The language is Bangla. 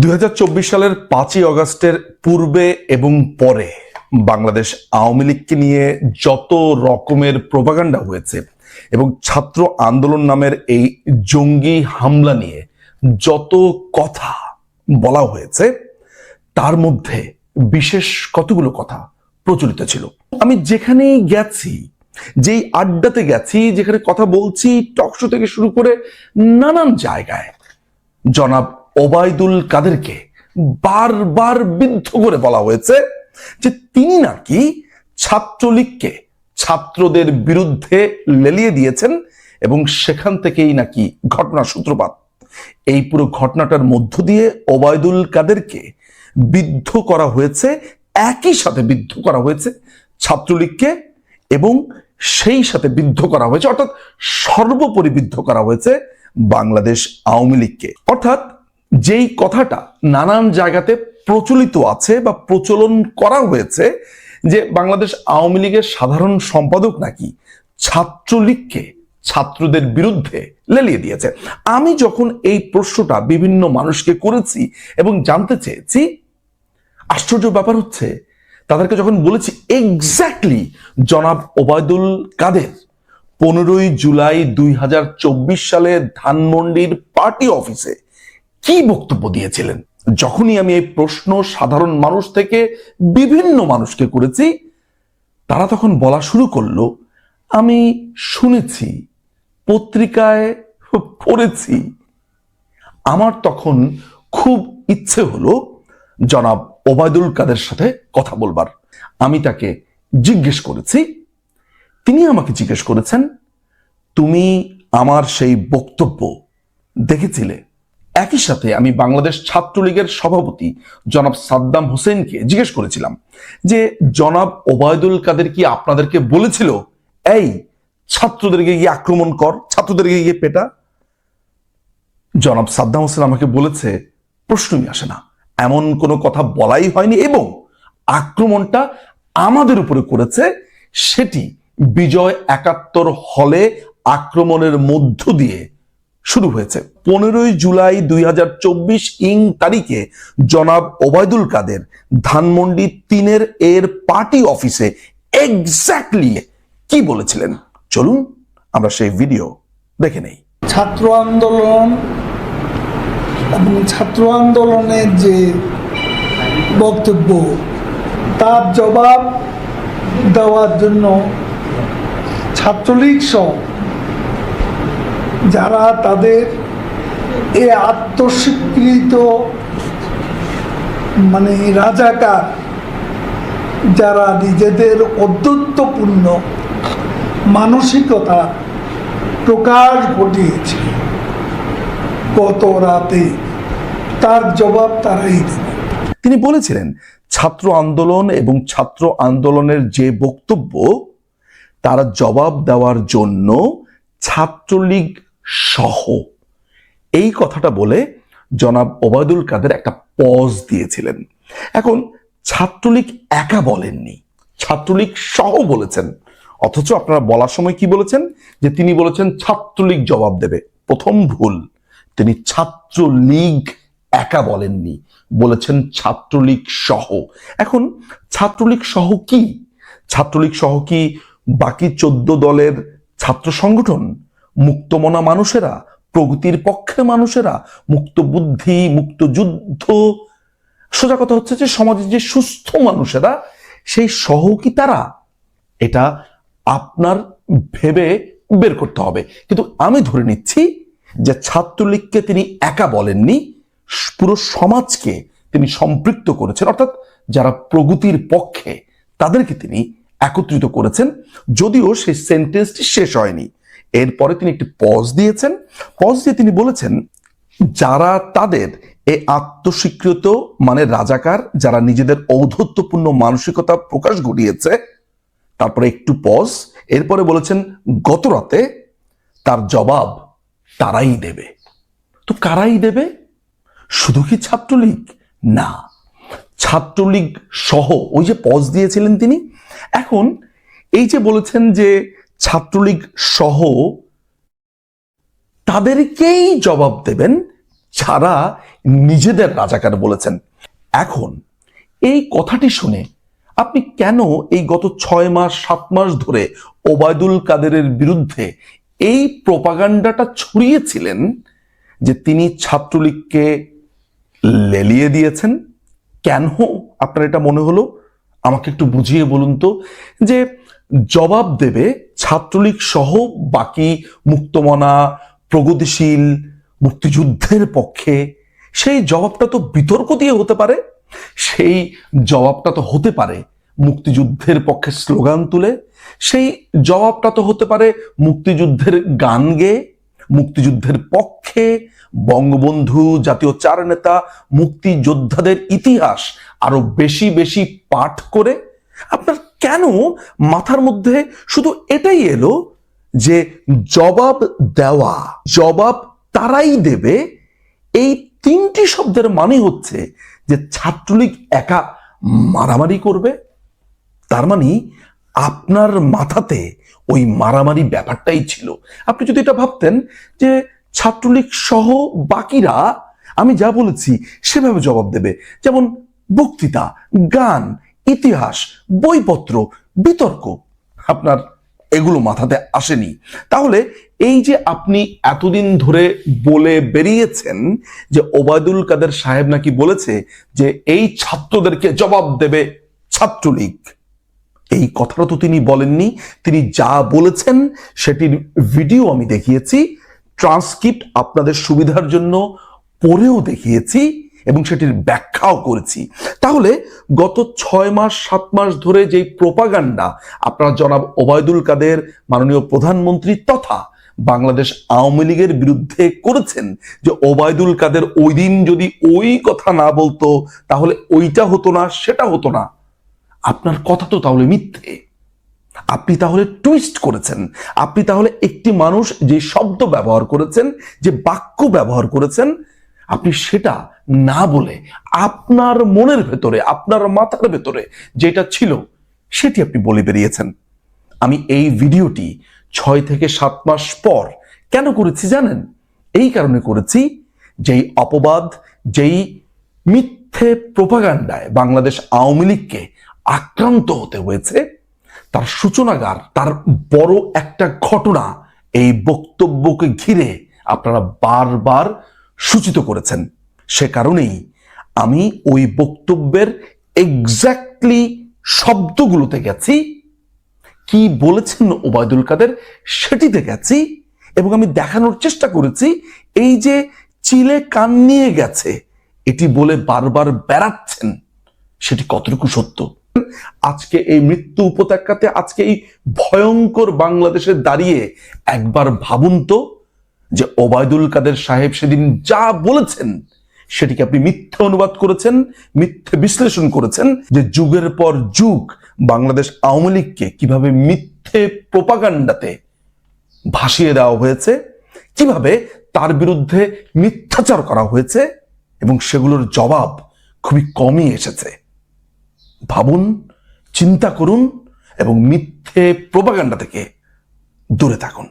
দুই হাজার চব্বিশ সালের পাঁচই অগস্টের পূর্বে এবং পরে বাংলাদেশ আওয়ামী লীগকে নিয়ে যত রকমের প্রোপাগান্ডা হয়েছে এবং ছাত্র আন্দোলন নামের এই জঙ্গি হামলা নিয়ে যত কথা বলা হয়েছে, তার মধ্যে বিশেষ কতগুলো কথা প্রচলিত ছিল। আমি যেখানেই গেছি, যেই আড্ডাতে গেছি, যেখানে কথা বলছি টকশো থেকে শুরু করে নানান জায়গায়, জনাব ওবায়দুল কাদেরকে বারবার বিদ্ধ করে বলা হয়েছে যে তিনি নাকি ছাত্রলীগকে ছাত্রদের বিরুদ্ধে লেলিয়ে দিয়েছেন এবং সেখান থেকেই নাকি ঘটনার সূত্রপাত। এই পুরো ঘটনাটার মধ্য দিয়ে ওবায়দুল কাদেরকে বিদ্ধ করা হয়েছে, একই সাথে বিদ্ধ করা হয়েছে ছাত্রলীগকে এবং সেই সাথে বিদ্ধ করা হয়েছে, অর্থাৎ সর্বোপরি বিদ্ধ করা হয়েছে বাংলাদেশ আওয়ামী লীগকে। অর্থাৎ যেই কথাটা নানান জায়গাতে প্রচলিত আছে বা প্রচলন করা হয়েছে যে বাংলাদেশ আওয়ামী লীগের সাধারণ সম্পাদক নাকি ছাত্রলীগকে ছাত্রদের বিরুদ্ধে লেলিয়ে দিয়েছে। আমি যখন এই প্রশ্নটা বিভিন্ন মানুষকে করেছি এবং জানতে চেয়েছি, আশ্চর্য ব্যাপার হচ্ছে তাদেরকে যখন বলেছি এক্স্যাক্টলি জনাব ওবায়দুল কাদের, পনেরোই জুলাই দুই হাজার চব্বিশ সালে ধানমন্ডির পার্টি অফিসে কি বক্তব্য দিয়েছিলেন? যখনই আমি এই প্রশ্ন সাধারণ মানুষ থেকে বিভিন্ন মানুষকে করেছি, তারা তখন বলা শুরু করল, আমি শুনেছি, পত্রিকায় পড়েছি। আমার তখন খুব ইচ্ছে হলো, জনাব ওবায়দুল কাদের সাথে কথা বলবার। আমি তাকে জিজ্ঞেস করেছি, তিনি আমাকে জিজ্ঞেস করেছেন, তুমি আমার সেই বক্তব্য দেখেছিলে? একই সাথে আমি বাংলাদেশ ছাত্রলীগের সভাপতি জনাব সাদ্দাম হোসেনকে জিজ্ঞেস করেছিলাম যে, জনাব ওবায়দুল কাদের কি আপনাদেরকে বলেছিল, এই, ছাত্রদেরকে গিয়ে আক্রমণ কর, ছাত্রদেরকে গিয়ে পেটা জনাব সাদ্দাম হোসেন আমাকে বলেছে, প্রশ্নই আসে না। এমন কোনো কথা বলাই হয়নি এবং আক্রমণটা আমাদের উপরে করেছে। সেটি বিজয় একাত্তর হলে আক্রমণের মধ্য দিয়ে শুরু হয়েছে। পনেরোই জুলাই দুই হাজার চব্বিশ ইং তারিখে জনাব ওবায়দুল কাদের ধানমন্ডি তিনের এর পার্টি অফিসে এক্স্যাক্টলি কি বলেছিলেন? চলুন আমরা সেই ভিডিও দেখে নেই। ছাত্র আন্দোলন এবং ছাত্র আন্দোলনের যে বক্তব্য, তার জবাব দেওয়ার জন্য ছাত্রলীগ সহ যারা তাদের এ আত্মস্বীকৃত মানে রাজাকার, যারা নিজেদের অদ্যত্বপূর্ণ মানসিকতা প্রকাশ ঘটিয়েছে, গত রাতে তার জবাব তারাই দেবে। তিনি বলেছিলেন, ছাত্র আন্দোলন এবং ছাত্র আন্দোলনের যে বক্তব্য, তারা জবাব দেওয়ার জন্য ছাত্রলীগ সহ। এই কথাটা বলে জনাব ওবায়দুল কাদের একটা পজ দিয়েছিলেন। এখন ছাত্রলীগ একা বলেননি, ছাত্রলীগ সহ বলেছেন। অথচ আপনারা বলার সময় কি বলেছেন? যে তিনি বলেছেন ছাত্রলীগ জবাব দেবে। প্রথম ভুল, তিনি ছাত্রলীগ একা বলেননি, বলেছেন ছাত্রলীগ সহ। এখন ছাত্রলীগ সহ কি? ছাত্রলীগ সহ কি বাকি চোদ্দ দলের ছাত্র সংগঠন? মুক্তমনা মানুষেরা, প্রগতির পক্ষের মানুষেরা মুক্ত বুদ্ধি মুক্ত যুদ্ধ সোজা কথা হচ্ছে যে, সমাজের যে সুস্থ মানুষেরা, সেই সহ তারা এটা আপনার ভেবে বের করতে হবে। কিন্তু আমি ধরে নিচ্ছি যে ছাত্রলীগকে তিনি একা বলেননি, পুরো সমাজকে তিনি সম্পৃক্ত করেছেন। অর্থাৎ যারা প্রগতির পক্ষে, তাদেরকে তিনি একত্রিত করেছেন। যদিও সেই সেন্টেন্সটি শেষ হয়নি। এরপরে তিনি একটি পজ দিয়েছেন। পজ দিয়ে তিনি বলেছেন, যারা তাদের এই আত্মস্বীকৃত মানে রাজাকার, যারা নিজেদের ঔদ্ধত্যপূর্ণ মানসিকতা প্রকাশ ঘটিয়েছে, তারপরে একটু পজ এরপরে বলেছেন, গত রাতে তার জবাব তারাই দেবে। তো কারাই দেবে? শুধু কি ছাত্রলীগ? না। ছাত্রলীগ সহ ওই যে পজ দিয়েছিলেন তিনি। এখন এই যে বলেছেন যে ছাত্রলীগ সহ তাদেরকেই জবাব দেবেন যারা নিজেদের রাজাকার বলেছেন। এখন এই কথাটি শুনে আপনি কেন এই গত ছয় মাস, সাত মাস ধরে ওবায়দুল কাদেরের বিরুদ্ধে এই প্রপাগান্ডাটা ছড়িয়েছিলেন যে তিনি ছাত্রলীগকে লেলিয়ে দিয়েছেন? কেন? আপনার এটা মনে হলো? আমাকে একটু বুঝিয়ে বলুন তো যে জবাব দেবে ছাত্রলীগ সহ বাকি মুক্তমনা, প্রগতিশীল মুক্তিযুদ্ধের পক্ষে। সেই জবাবটা তো বিতর্ক দিয়ে হতে পারে, সেই জবাবটা তো হতে পারে মুক্তিযুদ্ধের পক্ষে স্লোগান তুলে, সেই জবাবটা তো হতে পারে মুক্তিযুদ্ধের গান গেয়ে, মুক্তিযুদ্ধের পক্ষে বঙ্গবন্ধু জাতীয় চার নেতা, মুক্তিযোদ্ধাদের ইতিহাস আরও বেশি বেশি পাঠ করে, আপনার কেন মাথার মধ্যে শুধু এটাই এলো যে জবাব দেওয়া, জবাব তারাই দেবে, এই তিনটি শব্দের মানে হচ্ছে যে ছাত্রলীগ একা মারামারি করবে। তার মানে আপনার মাথাতে ওই মারামারি ব্যাপারটাই ছিল। আপনি যদি এটা ভাবতেন যে ছাত্রলীগ সহ বাকিরা, আমি যা বলেছি সেভাবে জবাব দেবে। যেমন বক্তৃতা, গান ইতিহাস, বইপত্র, বিতর্ক আপনার এগুলো মাথাতে আসেনি। তাহলে এই যে আপনি এতদিন ধরে বলে বেরিয়েছেন যে ওবায়দুল কাদের সাহেব নাকি বলেছে যে এই ছাত্রদেরকে জবাব দেবে ছাত্রলীগ। এই কথাটা তো তিনি বলেননি, তিনি যা বলেছেন সেটির ভিডিও আমি দেখিয়েছি, ট্রান্সক্রিপ্ট আপনাদের সুবিধার জন্য পড়েও দেখিয়েছি। এবং সেটির ব্যাখ্যাও করেছি। তাহলে গত ছয় মাস, সাত মাস ধরে যেই প্রপাগান্ডা, আপনারা জনাব ওবায়দুল কাদের, মাননীয় প্রধানমন্ত্রী তথা বাংলাদেশ আওয়ামী লীগের বিরুদ্ধে করেছেন যে ওবায়দুল কাদের ওই দিন যদি ওই কথা না বলতো, তাহলে ওইটা হতো না, সেটা হতো না। আপনার কথা তো তাহলে মিথ্যে। আপনি তাহলে টুইস্ট করেছেন। আপনি তাহলে একটি মানুষ যে শব্দ ব্যবহার করেছেন, যে বাক্য ব্যবহার করেছেন আপনি সেটা না বলে আপনার মনের ভেতরে, আপনার মাথার ভেতরে যেটা ছিল, সেটি আপনি বলে বেরিয়েছেন। আমি এই ভিডিওটি ছয় থেকে সাত মাস পর কেন করেছি জানেন? এই কারণে করেছি যেই অপবাদ, যেই মিথ্যে প্রপাগান্ডায় বাংলাদেশ আওয়ামী লীগকে আক্রান্ত হতে হয়েছে, তার সূচনাগার, তার বড় একটা ঘটনা এই বক্তব্যকে ঘিরে আপনারা বারবার সূচিত করেছেন। সে কারণেই আমি ওই বক্তব্যের এক্স্যাক্টলি শব্দগুলোতে গেছি, কি বলেছেন ওবায়দুল কাদের সেটিতে গেছি এবং আমি দেখানোর চেষ্টা করেছি, এই যে চিলে কান নিয়ে গেছে, এটি বলে বারবার বেড়াচ্ছেন, সেটি কতটুকু সত্য? আজকে এই মৃত্যু উপত্যকাতে, আজকে এই ভয়ঙ্কর বাংলাদেশে দাঁড়িয়ে একবার ভাবুন তো যে ওবায়দুল কাদের সাহেব সেদিন যা বলেছেন, সেটিকে আপনি মিথ্যে অনুবাদ করেছেন, মিথ্যে বিশ্লেষণ করেছেন যে যুগের পর যুগ বাংলাদেশ আওয়ামী লীগকে কীভাবে মিথ্যে প্রপাগান্ডাতে ভাসিয়ে দেওয়া হয়েছে, কীভাবে তার বিরুদ্ধে মিথ্যাচার করা হয়েছে এবং সেগুলোর জবাব খুবই কমই এসেছে। ভাবুন, চিন্তা করুন এবং মিথ্যে প্রপাগান্ডা থেকে দূরে থাকুন।